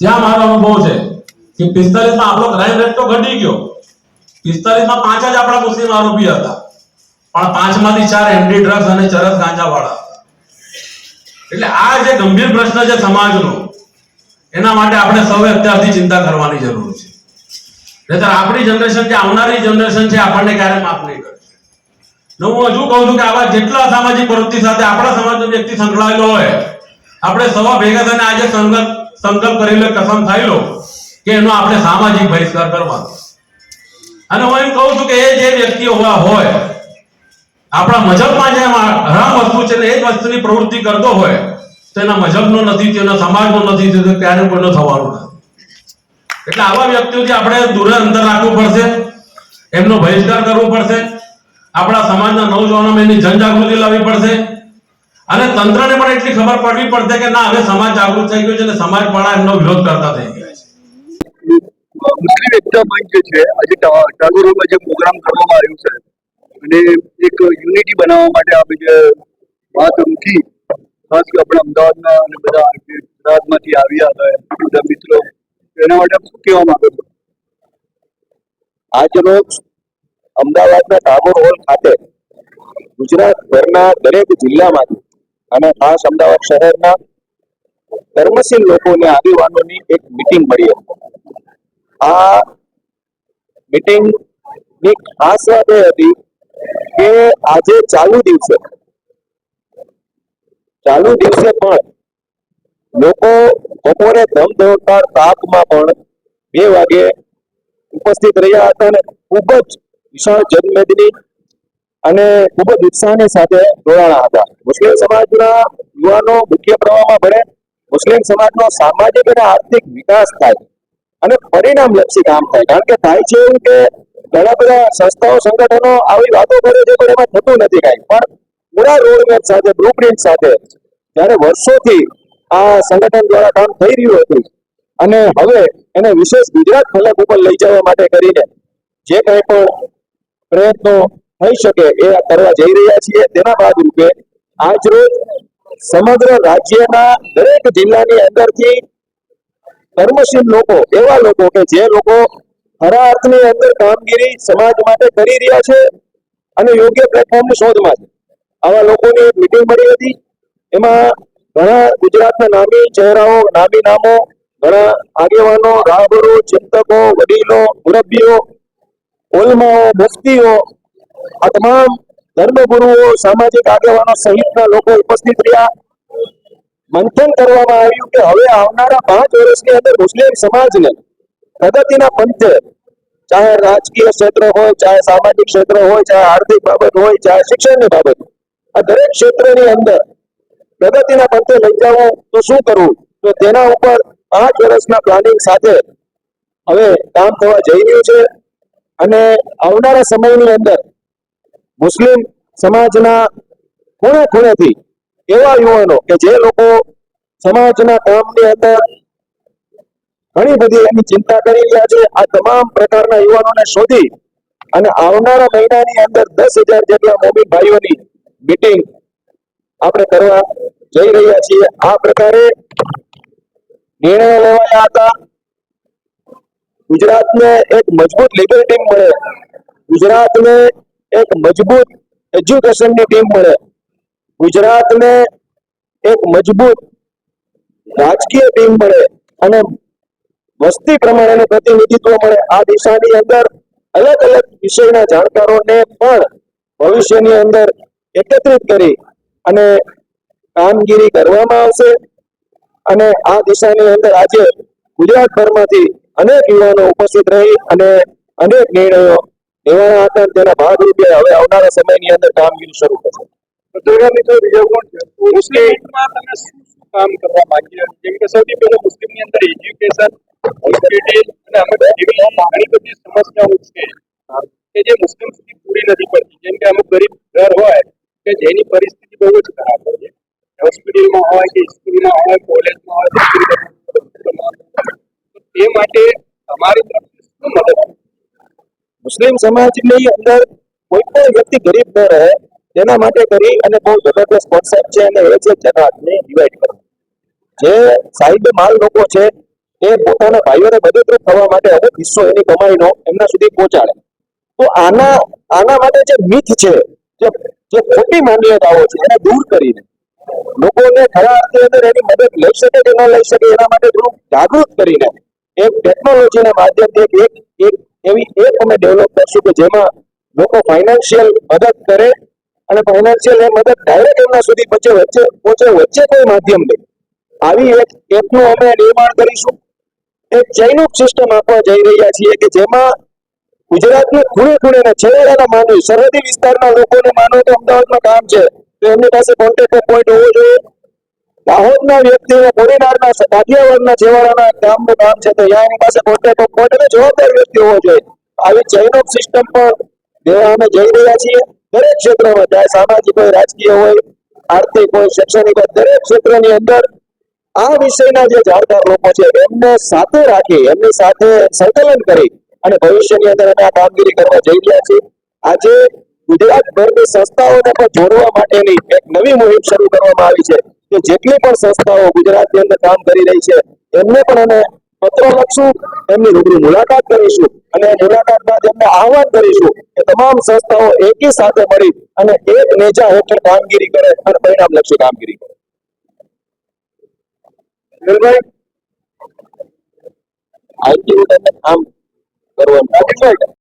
ત્યાં મારો અનુભવ છે કે પિસ્તાલીસમાં આપણો ક્રાઇમ રેટ તો ઘટી ગયો. પિસ્તાલીસમાં પાંચ જ આપણા મુસ્લિમ આરોપી હતા. પણ પાંચમાંથી ચાર એમડી ડ્રગ્સ અને ચરસ ગાંજા વાળા એટલે આ જે ગંભીર પ્રશ્ન છે સમાજનો, એના માટે આપણે સૌએ અત્યારથી ચિંતા કરવાની જરૂર છે. નહીતર આપણી જનરેશન જે આવનારી જનરેશન છે, આપણને ક્યારે માફ નહીં કરશે. ને હું હજુ કહું છું કે આવા જેટલા સામાજિક પ્રવૃત્તિ સાથે આપણા સમાજનો વ્યક્તિ સંકળાયેલો હોય, આપણે સવા ભેગા થઈને આજે સંકલ્પ સંકલ્પ કરી કસમ ખાઈ કે એનો આપણે સામાજિક બહિષ્કાર કરવાનો. અને હું એમ કહું છું કે એ જે વ્યક્તિઓ હોય આપણા મજબમાં જે હરામ વસ્તુ છે ને એ જ વસ્તુની પ્રવૃત્તિ કરતો હોય તો એના મજબનો નથી એના સમાજનો નથી તો ક્યારે કોઈનો થવાનું નથી. એટલે આવા વ્યક્તિઓથી આપણે દૂર અંતર રાખવું પડશે, એમનો બહિષ્કાર કરવો પડશે, આપણા સમાજના નવજવાનોમાં એની જનજાગૃતિ લાવવી પડશે અને તંત્રને પણ એટલી ખબર પડવી પડશે કે ના હવે સમાજ જાગૃત થઈ ગયો છે અને સમાજ પણ એમનો વિરોધ કરતા થઈ ગયા છે. મારી એકતા માંગ જે છે આજે ટાગોરોમાં જે પ્રોગ્રામ કરવામાં આવ્યું છે અને એક યુનિટી બનાવવા માટે આપણે જે વાત મૂકી ખાસ કે આપણે અમદાવાદના અને બધા ગુજરાતમાંથી આવ્યા હતા બધા મિત્રો એના માટે શું કહેવા માંગુ છું? આજ રોજ અમદાવાદના ટાગોર હોલ ખાતે ગુજરાતભરના દરેક જિલ્લામાંથી અને ખાસ અમદાવાદ શહેરના કર્મશીલ લોકોને આગેવાનોની એક મિટિંગ મળી આ મિટિંગની ખાસ એ હતી કે આજે ચાલુ દિવસે ચાલુ દિવસે પણ લોકો બપોરે ધમધમકાર તાપમાં પણ બે વાગે ઉપસ્થિત રહ્યા હતા અને ખૂબ જ વિશાળ જનમેદની અને ખૂબ જ ઉત્સાહની સાથે જોડાણા હતા. મુસ્લિમ સમાજના યુવાનો મુખ્ય પ્રવાહમાં ભળે. મુસ્લિમ સમાજનો સામાજિક અને આર્થિક વિકાસ થાય. અને પરિણામલક્ષી કામ થાય. કારણ કે થાય છે એવું કે ઘણા બધા સંસ્થાઓ, સંગઠનો આવી વાતો કરે છે, પણ એમાં થતું નથી કાંઈ. પણ પૂરા રોડમેપ સાથે બ્લુપ્રિન્ટ સાથે જ્યારે વર્ષોથી આ સંગઠન દ્વારા કામ થઈ રહ્યું હતું અને હવે એને વિશેષ ગુજરાત ફલક ઉપર લઈ જવા માટે કરીને જે કંઈ પણ પ્રયત્નો થઈ શકે એ કરવા જઈ રહ્યા છીએ. તેના ભાગરૂપે આજ રોજ સમગ્ર રાજ્યના દરેક જિલ્લાની અંદરથી કર્મશીલ લોકો, એવા લોકો કે જે લોકો ખરા અર્થની અંદર કામગીરી સમાજ માટે કરી રહ્યા છે અને યોગ્ય પ્લેટફોર્મની શોધમાં છે. આવા લોકોની એક મિટિંગ મળી હતી. એમાં ઘણા ગુજરાતના નામી ચહેરાઓ, નામી નામો, ઘણા આગેવાનો, રાહબરો, ચિંતકો, વડીલો, મુરબ્બીઓ, ઓલમાઓ મુફ્તીઓ આ તમામ ધર્મગુરુઓ, સામાજિક આગેવાનો સહિતના લોકો ઉપસ્થિત રહ્યા. મંથન કરવામાં આવ્યું કે હવે આવનારા પાંચ વર્ષની અંદર મુસ્લિમ સમાજને પ્રગતિના પંથે ચાહે રાજકીય ક્ષેત્ર હોય, ચાહે સામાજિક ક્ષેત્ર હોય, ચાહે આર્થિક બાબત હોય, ચાહે શિક્ષણની બાબત આ દરેક ક્ષેત્રની અંદર પ્રગતિના પંથે લઈ જવું તો શું કરવું? તો તેના ઉપર પાંચ વર્ષના પ્લાનિંગ સાથે હવે કામ થવા જઈ રહ્યું છે. અને આવનારા સમયની અંદર મુસ્લિમ સમાજના ખૂણે ખૂણેથી એવા યુવાનો કે જે લોકો સમાજના કામની અંદર ઘણી બધી એની ચિંતા કરી રહ્યા છે. આ તમામ પ્રકારના યુવાનોને શોધી અને આવનારા મહિનાની અંદર દસ હજાર જેટલા મોમીન ભાઈઓની મિટિંગ આપણે કરવા જઈ રહ્યા છીએ. આ પ્રકારે નિર્ણય લેવાયા હતા. ગુજરાતને એક મજબૂત લીગલ ટીમ મળે. ગુજરાતને એક મજબૂત એજ્યુકેશનની ટીમ મળે. ગુજરાતને એક મજબૂત રાજકીય ટીમ મળે અને વસ્તી પ્રમાણેનું પ્રતિનિધિત્વ મળે. આ દિશાની અંદર અલગ અલગ વિષયના જાણકારોને પણ ભવિષ્યની અંદર એકત્રિત કરી અને કામગીરી કરવામાં આવશે. અને આ દિશાની અંદર આજે ગુજરાતભરમાંથી અનેક યુવાનો ઉપસ્થિત રહી અને અનેક નિર્ણયો લેવાના હતા તેના ભાગરૂપે હવે આવનારા સમયની અંદર કામગીરી શરૂ થશે. પત્રકાર મિત્રો બીજા કોણ છે? મુસ્લિમમાં તમે શું કામ કરવા માંગી રહ્યા છો? જેમ કે સૌથી પહેલા મુસ્લિમની અંદર એજ્યુકેશન હોસ્પિટલ અને અમુક એવી ઘણી બધી સમસ્યાઓ છે. કે જે મુસ્લિમ સુધી પૂરી નથી પડતી. જેમ કે અમુક ગરીબ ઘર હોય કે જેની પરિસ્થિતિ બહુ જ ખરાબ હોય છે. હોસ્પિટલમાં હોય કે સ્કૂલમાં હોય કોલેજમાં હોય તે માટે તમારી તરફથી શું મદદ છે? મુસ્લિમ સમાજની અંદર કોઈ પણ વ્યક્તિ ગરીબ ન રહે, તેના માટે કરી અને બહુ જબરદસ્ત કોન્સેપ્ટ છે અને એ છે જકાતને ડિવાઈડ કરવું. જે સાહિબ માલ લોકો છે, એ પોતાના ભાઈઓને મદદરૂપ થવા માટે અમુક હિસ્સો એની કમાઈનો એમના સુધી પહોંચાડે. તો આના આના માટે જે મિથ છે, જે જે ખોટી માન્યતાઓ છે, એને દૂર કરીને લોકોને ખરા અર્થે અંદર એની મદદ લઈ શકે કે ન લઈ શકે એના માટે થોડું જાગૃત કરીને એક ટેકનોલોજીના માધ્યમથી એક એક એવી એપ અમે ડેવલપ કરશું કે જેમાં લોકો ફાઇનાન્શિયલ મદદ કરે અને ફાઇનાન્શિયલ એ મદદ ડાયરેક્ટ એમના સુધી પહોંચે, વચ્ચે પહોંચે, વચ્ચે કોઈ માધ્યમ નહીં. આવી એક એપનું અમે નિર્માણ કરીશું. એક ચૈનુક સિસ્ટમ આપવા જઈ રહ્યા છીએ કે જેમાં ગુજરાતના ખૂણે ખૂણે છેવાડાના માનવી, સરહદી વિસ્તારના લોકોને માનો તો અમદાવાદમાં કામ છે. તો એમની પાસે કોન્ટેક્ટ પોઈન્ટ હોવો જોઈએ. દાહોદના વ્યક્તિઓ કોડીનારના કાઠિયાવાડના છેવાડાના ગામનું નામ છે તો ત્યાં એની પાસે કોન્ટેક્ટ પોઈન્ટ અને જવાબદાર વ્યક્તિ હોવો જોઈએ. આવી જૈનો સિસ્ટમ પણ દેવા અમે જઈ રહ્યા છીએ. દરેક ક્ષેત્રમાં, ચાહે સામાજિક હોય, રાજકીય હોય, આર્થિક હોય, શૈક્ષણિક હોય, દરેક ક્ષેત્રની અંદર આ વિષયના જે જાણકાર લોકો છે, એમને સાથે રાખી, એમની સાથે સંકલન કરી અને ભવિષ્યની અંદર અમે આ કામગીરી કરવા જઈ રહ્યા છીએ. આજે ગુજરાતભરની સંસ્થાઓને પણ જોડવા માટેની એક નવી મુહિમ શરૂ કરવામાં આવી છે. કે જેટલી પણ સંસ્થાઓ ગુજરાતની અંદર કામ કરી રહી છે એમને પણ અમે પત્ર લખશું એમની રૂબરૂ મુલાકાત કરીશું અને મુલાકાત બાદ એમને આહવાન કરીશું કે તમામ સંસ્થાઓ એકી સાથે મળી અને એક નેજા હેઠળ કામગીરી કરે અને પરિણામ લક્ષી કામગીરી કરે. આમ કરવાનું.